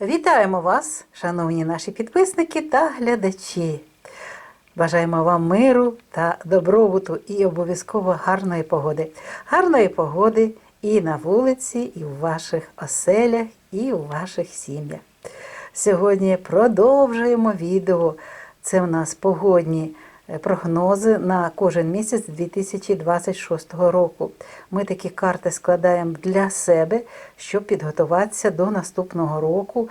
Вітаємо вас, шановні наші підписники та глядачі. Бажаємо вам миру та добробуту і обов'язково гарної погоди. Гарної погоди і на вулиці, і в ваших оселях, і у ваших сім'ях. Сьогодні продовжуємо відео. Це в нас погодні прогнози на кожен місяць 2026 року. Ми такі карти складаємо для себе, щоб підготуватися до наступного року,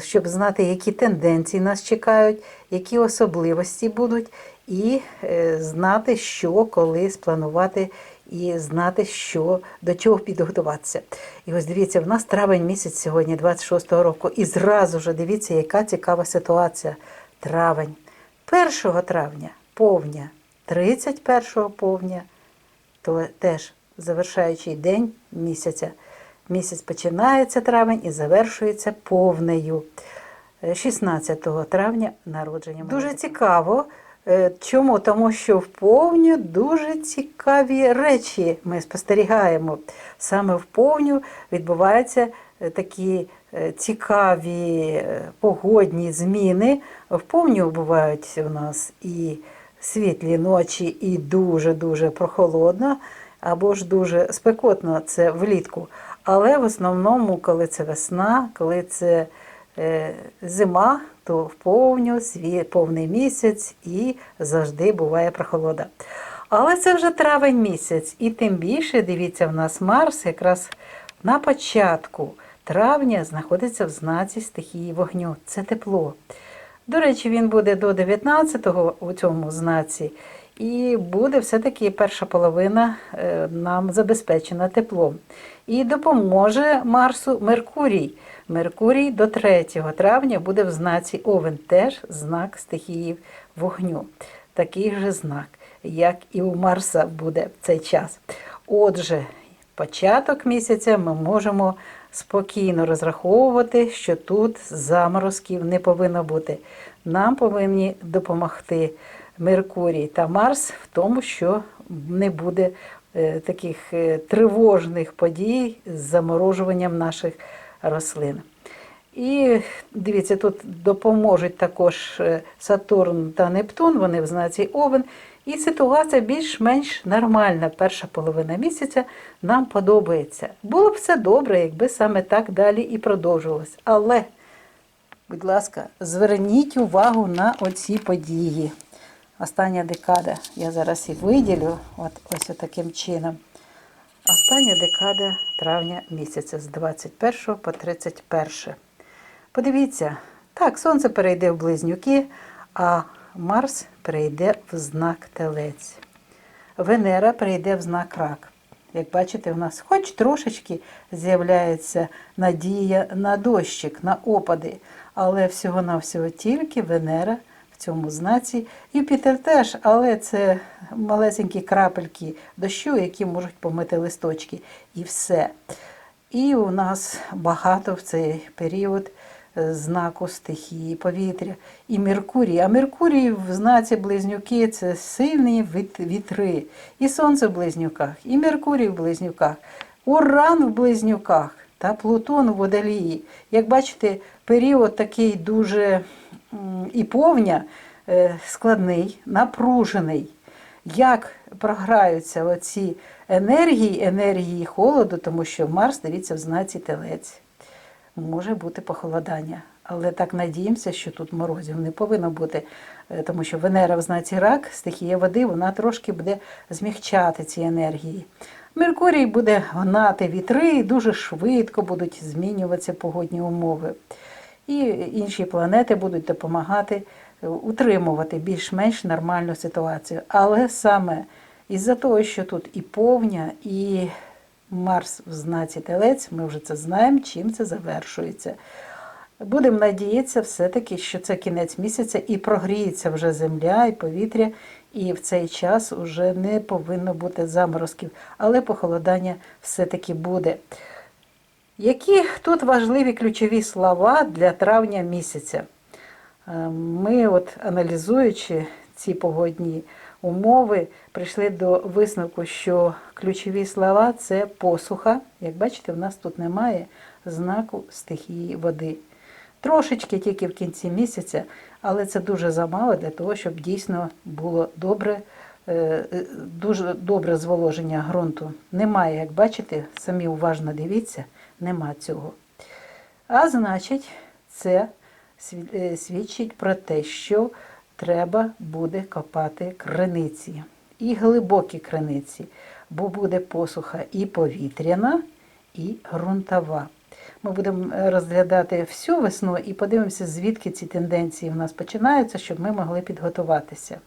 щоб знати, які тенденції нас чекають, які особливості будуть, і е, знати, що коли спланувати. І знати, що до чого підготуватися. І ось дивіться, в нас травень місяць сьогодні, 26-го року, і зразу ж дивіться, яка цікава ситуація. Травень. 1 травня повня, 31 повня, то теж завершаючий день місяця. Місяць починається травень і завершується повнею. Е, 16 травня народження. Дуже цікаво. Е, Чому? Тому що в повню дуже цікаві речі ми спостерігаємо. Саме в повню відбуваються е, такі е, цікаві е, погодні зміни. В повню бувають у нас і світлі ночі, і дуже-дуже прохолодно, або ж дуже спекотно це влітку. Але в основному, коли це весна, коли це е, зима, то повню, повний місяць і завжди буває прохолода. Але це вже травень місяць, і тим більше, дивіться, в нас Марс якраз на початку травня знаходиться в знаці стихії вогню. Це тепло. До речі, він буде до 19-го у цьому знаці, і буде все-таки перша половина е, нам забезпечена теплом. І допоможе Марсу Меркурій. Меркурій до 3 травня буде в знаці Овен, теж знак стихії вогню. Такий же знак, як і у Марса буде в цей час. Отже, початок місяця ми можемо спокійно розраховувати, що тут заморозків не повинно бути. Нам повинні допомогти Меркурій та Марс в тому, що не буде е, таких е, тривожних подій з заморожуванням наших рослин. І дивіться, тут допоможуть також е, Сатурн та Нептун, вони в знаці Овен. І ситуація більш-менш нормальна. Перша половина місяця нам подобається. Було б все добре, якби саме так далі і продовжувалось. Але, будь ласка, зверніть увагу на оці події. Остання декада, я зараз і виділю, от ось таким чином. Остання декада травня місяця з 21 по 31. Подивіться, так, сонце перейде в близнюки, а Марс перейде в знак Телець. Венера перейде в знак рак. Як бачите, у нас хоч трошечки з'являється надія на дощик, на опади, але всього-навсього тільки Венера в цьому знаці. Юпітер теж, але це малесенькі крапельки дощу, які можуть помити листочки. І все. І у нас багато в цей період знаку стихії повітря. І Меркурій. А Меркурій в знаці близнюки це сильні вітри. І Сонце в близнюках, і Меркурій в близнюках, Уран в близнюках та Плутон у водолії. Як бачите, період такий дуже і повня, е, складний, напружений як програються оці енергії, енергії холоду, тому що Марс, дивіться, в знаці телець. Може бути похолодання. Але так надіємося, що тут морозів не повинно бути, е, тому що Венера в знаці рак, стихія води, вона трошки буде змягчати ці енергії. Меркурій буде гнати вітри, і дуже швидко будуть змінюватися погодні умови. І інші планети будуть допомагати е, утримувати більш-менш нормальну ситуацію. Але саме із-за того, що тут і повня, і Марс в знаці Телець, ми вже це знаємо, чим це завершується. Будемо надіятися все-таки, що це кінець місяця і прогріється вже земля і повітря, і в цей час вже не повинно бути заморозків, але похолодання все-таки буде. Які тут важливі ключові слова для травня місяця? Е, Ми, от аналізуючи ці погодні умови, прийшли до висновку, що ключові слова це посуха. Як бачите, в нас тут немає знаку стихії води. Трошечки тільки в кінці місяця, але це дуже замало для того, щоб дійсно було добре, е, е, дуже добре зволоження ґрунту. Немає, як бачите, самі уважно дивіться, нема цього. А значить, це е, свідчить про те, що треба буде копати криниці. І глибокі криниці, бо буде посуха і повітряна, і ґрунтова. Ми будемо е, розглядати всю весну і подивимося, звідки ці тенденції в нас починаються, щоб ми могли підготуватися.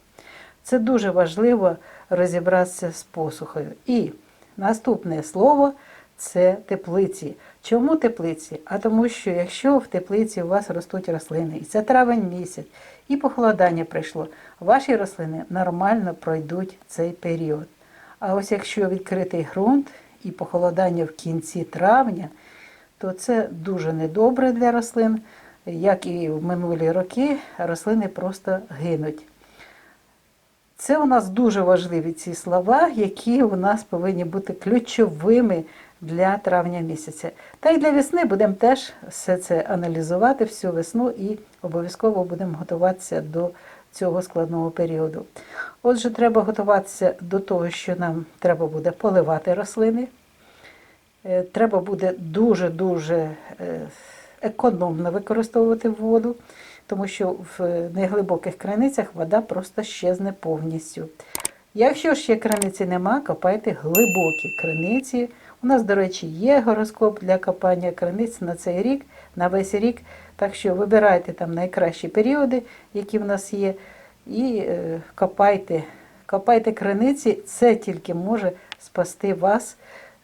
Це дуже важливо розібратися з посухою. І наступне слово це теплиці. Чому теплиці? А тому, що якщо в теплиці у вас ростуть рослини, і це травень місяць, і похолодання прийшло, ваші рослини нормально пройдуть цей період. А ось якщо відкритий ґрунт і похолодання в кінці травня, то це дуже недобре для рослин. Як і в минулі роки, рослини просто гинуть. Це у нас дуже важливі ці слова, які у нас повинні бути ключовими для травня місяця. Та й для весни будемо теж все це аналізувати всю весну і обов'язково будемо готуватися до цього складного періоду. Отже, треба готуватися до того, що нам треба буде поливати рослини. Е, Треба буде дуже-дуже е, економно використовувати воду, тому що в неглибоких криницях вода просто щезне повністю. Якщо ще криниці нема, копайте глибокі криниці. У нас, до речі, є гороскоп для копання криниць на цей рік, на весь рік. Так що вибирайте там найкращі періоди, які в нас є, і е, копайте. Копайте криниці, це тільки може спасти вас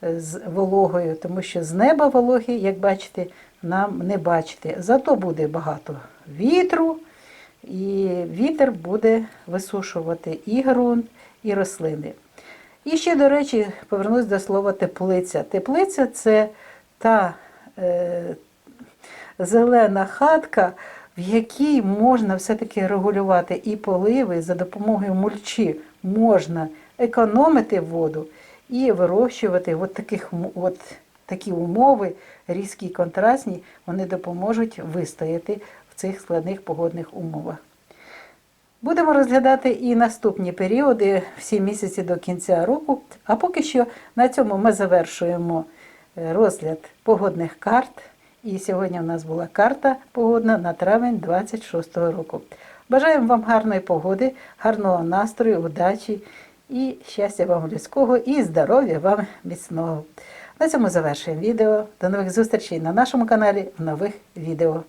е, з вологою, тому що з неба вологи, як бачите, нам не бачите. Зато буде багато вітру, і вітер буде висушувати і ґрунт, і рослини. І ще, до речі, повернусь до слова теплиця. Теплиця це та е, зелена хатка, в якій можна все-таки регулювати і поливи за допомогою мульчі можна економити воду і вирощувати от таких, от такі умови, різкі і контрастні, вони допоможуть вистояти в цих складних погодних умовах. Будемо розглядати і наступні періоди, всі місяці до кінця року. А поки що на цьому ми завершуємо е, розгляд погодних карт. І сьогодні у нас була карта погодна на травень 26 року. Бажаємо вам гарної погоди, гарного настрою, удачі і щастя вам людського і здоров'я вам міцного. На цьому завершуємо відео. До нових зустрічей на нашому каналі в нових відео.